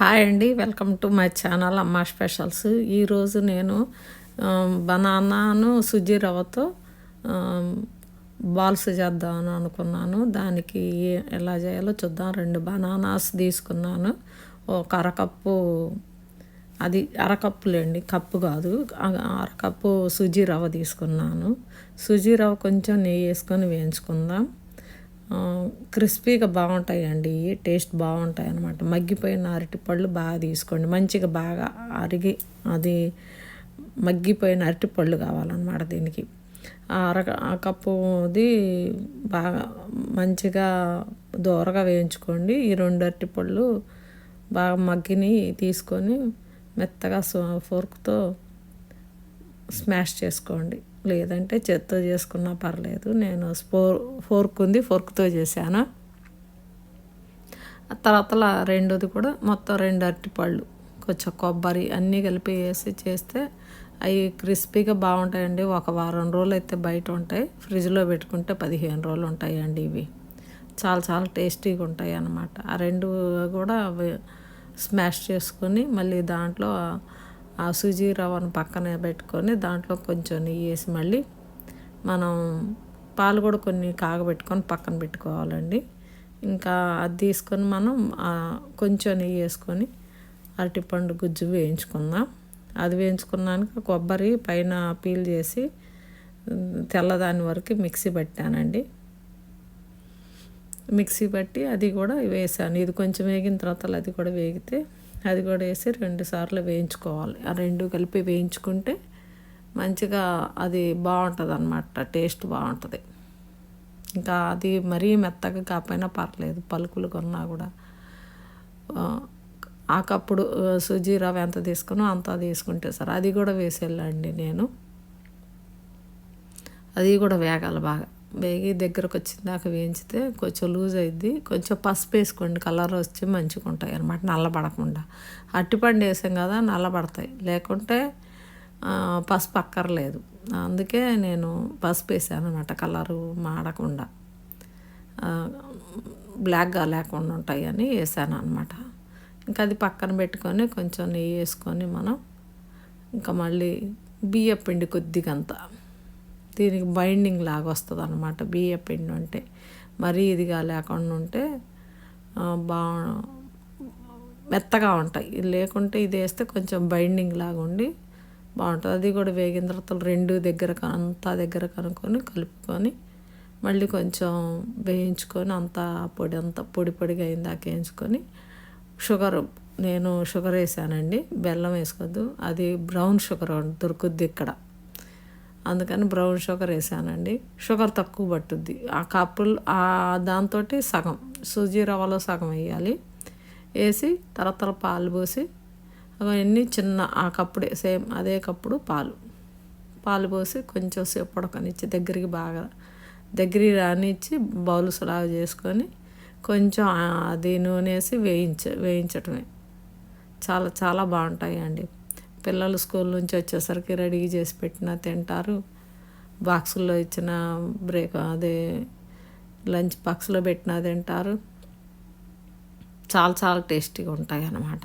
Hi అండి. Welcome to my channel Amma specials. ఈరోజు నేను బనానాను సుజీ రవ్వతో బాల్స్ చేద్దామని అనుకున్నాను. దానికి ఏ- ఎలా చేయాలో చూద్దాం. రెండు బనానాస్ తీసుకున్నాను. ఒక అరకప్పు అది అరకప్పులేండి కప్పు కాదు. అరకప్పు సుజీ రవ్వ తీసుకున్నాను. సుజీ రవ్వ కొంచెం నెయ్యి వేసుకొని వేయించుకుందాం. క్రిస్పీగా బాగుంటాయండి. టేస్ట్ బాగుంటాయి అన్నమాట మగ్గిపోయిన అరటిపళ్ళు బాగా తీసుకోండి. మంచిగా బాగా అరిగి అది మగ్గిపోయిన అరటిపళ్ళు కావాలన్నమాట దీనికి. ఆ అర ఆ కప్పుది బాగా మంచిగా దూరగా వేయించుకోండి. ఈ రెండు అరటిపళ్ళు బాగా మగ్గిని తీసుకొని మెత్తగా ఫోర్క్తో స్మాష్ చేసుకోండి. లేదంటే చేత్తో చేసుకున్నా పర్లేదు. నేను స్పోర్ ఫోర్క్ ఉంది ఫోర్క్తో చేశాను. ఆ తర్వాత రెండోది కూడా మొత్తం రెండు అరటిపళ్ళు కొంచెం కొబ్బరి అన్నీ కలిపి వేసి చేస్తే అవి క్రిస్పీగా బాగుంటాయండి. ఒక వారం రోజులు అయితే బయట ఉంటాయి. ఫ్రిడ్జ్లో పెట్టుకుంటే పదిహేను రోజులు ఉంటాయండి ఇవి. చాలా చాలా టేస్టీగా ఉంటాయి అన్నమాట. ఆ రెండు కూడా స్మాష్ చేసుకొని మళ్ళీ దాంట్లో ఆ- సుజీ రవ్వను పక్కనే పెట్టుకొని దాంట్లో కొంచెం నెయ్యి వేసి మళ్ళీ మనం పాలు కూడా కొన్ని కాగబెట్టుకొని పక్కన పెట్టుకోవాలండి. ఇంకా అది తీసుకొని మనం కొంచెం నెయ్యి వేసుకొని అరటిపండు గుజ్జు వేయించుకుందాం. అది వేయించుకున్నాక కొబ్బరి పైన పీల్ చేసి తెల్లదాని వరకు మిక్సీ పెట్టానండి. మిక్సీ పట్టి అది కూడా వేసాను. ఇది కొంచెం వేగిన తర్వాత అది కూడా వేగితే అది కూడా వేసి రెండు సార్లు వేయించుకోవాలి. ఆ రెండు కలిపి వేయించుకుంటే మంచిగా అది బాగుంటుంది అనమాట టేస్ట్ బాగుంటుంది. ఇంకా అది మరీ మెత్తగా కాకపోయినా పర్లేదు పలుకులు కొన్నా కూడా. ఆ, కప్పుడు సుజీ రవ్వ ఎంత తీసుకున్నా అంత తీసుకుంటే సార్. అది కూడా వేసి వెళ్ళండి నేను. అది కూడా వేగాలి బాగా. వేగి దగ్గరకు వచ్చిన దాకా వేయించితే కొంచెం లూజ్ అయింది కొంచెం పసుపు వేసుకోండి కలర్ వచ్చి మంచిగా ఉంటాయి అనమాట నల్లబడకుండా అట్టిపండు వేసాం కదా నల్లబడతాయి లేకుంటే పసుపు అక్కర్లేదు. అందుకే నేను పసుపు వేసాను అనమాట కలరు మాడకుండా. బ్లాక్గా లేకుండా ఉంటాయని వేసాను అనమాట ఇంకా అది పక్కన పెట్టుకొని కొంచెం నెయ్యి వేసుకొని మనం ఇంకా మళ్ళీ బియ్య పిండి కొద్దిగంతా. దీనికి బైండింగ్ లాగా వస్తుంది అనమాట బియ్య పిండి ఉంటే మరీ ఇదిగా లేకుండా ఉంటే బా మెత్తగా ఉంటాయి. ఇది లేకుంటే ఇది వేస్తే కొంచెం బైండింగ్ లాగా ఉండి బాగుంటుంది. అది కూడా వేగిన తర్వాత రెండు దగ్గర అంతా దగ్గర కనుక్కొని కలుపుకొని మళ్ళీ కొంచెం వేయించుకొని అంతా పొడి అంతా పొడి పొడిగా అయిందాక వేయించుకొని షుగర్ నేను షుగర్ వేసానండి. బెల్లం వేసుకోవద్దు. అది బ్రౌన్ షుగర్ దొరుకుద్ది ఇక్కడ. అందుకని బ్రౌన్ షుగర్ వేసానండి. షుగర్ తక్కువ పట్టుద్ది. ఆ కప్పులు ఆ దాంతో సగం. సూజీ రవ్వలో సగం వేయాలి. వేసి తర్వాత పాలు పోసి అవన్నీ చిన్న ఆ కప్పుడే సేమ్ అదే కప్పుడు పాలు. పాలు పోసి కొంచెం సేపు ఉడకనిచ్చి దగ్గరికి బాగా దగ్గరికి రానిచ్చి బౌల్స్ లాగా చేసుకొని కొంచెం అది నూనె వేసి వేయించ వేయించటమే. చాలా చాలా బాగుంటాయండి. పిల్లలు స్కూల్ నుంచి వచ్చేసరికి రెడీ చేసి పెట్టిన తింటారు. బాక్సుల్లో ఇచ్చిన బ్రేక్ అదే లంచ్ బాక్స్లో పెట్టిన తింటారు. చాలా చాలా టేస్టీగా ఉంటాయి అన్నమాట.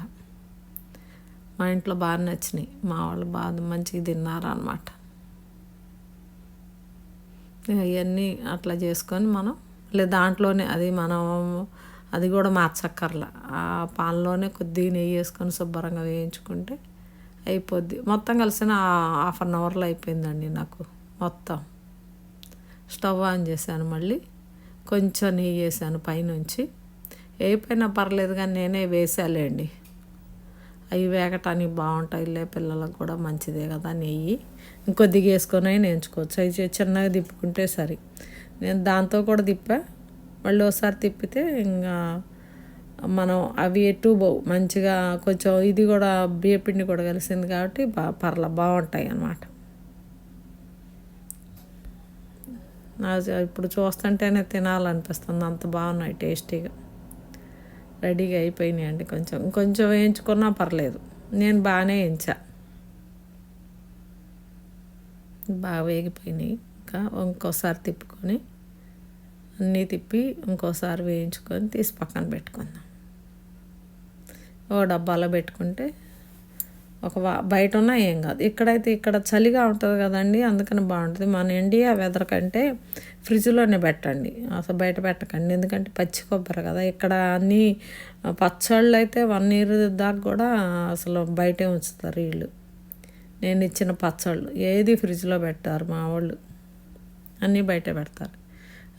మా ఇంట్లో బాగా నచ్చినాయి. మా వాళ్ళు బాగా మంచిగా తిన్నారు అనమాట అవన్నీ అట్లా చేసుకొని మనం లేదా దాంట్లోనే అది మనం అది కూడా మార్చక్కర్లా. ఆ పాన్లోనే కొద్దిగా నెయ్యి వేసుకొని శుభ్రంగా వేయించుకుంటే అయిపోద్ది. మొత్తం కలిసిన హాఫ్ అన్ అవర్లో అయిపోయిందండి నాకు. మొత్తం. స్టవ్ ఆన్ చేశాను మళ్ళీ. కొంచెం నెయ్యి వేసాను పైనుంచి. వేయిపోయినా పర్లేదు కానీ నేనే వేసాలేండి అవి వేగటానికి బాగుంటాయి. లే పిల్లలకు కూడా మంచిదే కదా నెయ్యి. ఇంకొద్దిగా వేసుకొని అయినా అవి చిన్నగా తిప్పుకుంటే సరి. నేను దాంతో కూడా తిప్పా. మళ్ళీ ఒకసారి తిప్పితే ఇంకా మనం అవి ఎటు పోవు. మంచిగా కొంచెం ఇది కూడా బియ్యపిండి కూడా కలిసింది కాబట్టి బా పర్ల బాగుంటాయి అన్నమాట. నాకు ఇప్పుడు చూస్తుంటేనే తినాలనిపిస్తుంది. అంత బాగున్నాయి టేస్టీగా. రెడీగా అయిపోయినాయి అండి కొంచెం. ఇంకొంచెం వేయించుకున్నా పర్లేదు. నేను బాగానే వేయించా. బాగా వేగిపోయినాయి. ఇంకా ఇంకోసారి తిప్పుకొని అన్నీ తిప్పి ఇంకోసారి వేయించుకొని తీసి పక్కన పెట్టుకుందాం. ఓ డబ్బాలో పెట్టుకుంటే ఒక వా బయట ఉన్నా ఏం కాదు. ఇక్కడైతే ఇక్కడ చలిగా ఉంటుంది కదండి అందుకని బాగుంటుంది. మన ఇండియా వెదర్ కంటే ఫ్రిడ్జ్లోనే పెట్టండి. అసలు బయట పెట్టకండి. ఎందుకంటే పచ్చి కొబ్బరి కదా. ఇక్కడ అన్నీ పచ్చళ్ళు అయితే వన్ ఇయర్ దాకా కూడా అసలు బయటే ఉంచుతారు వీళ్ళు. నేను ఇచ్చిన పచ్చళ్ళు. ఏది ఫ్రిడ్జ్లో పెట్టారు మా వాళ్ళు. అన్నీ బయట పెడతారు.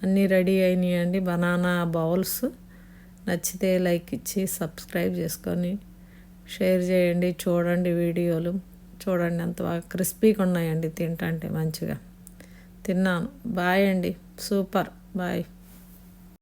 అన్నీ రెడీ అయినాయండి. Banana bowls. నచ్చితే లైక్ ఇచ్చి సబ్స్క్రైబ్ చేసుకొని షేర్ చేయండి చూడండి వీడియోలు. చూడండి అంత బాగా క్రిస్పీగా ఉన్నాయండి తింటంటే మంచిగా. తిన్నాను. బాయ్ అండి. సూపర్. బాయ్.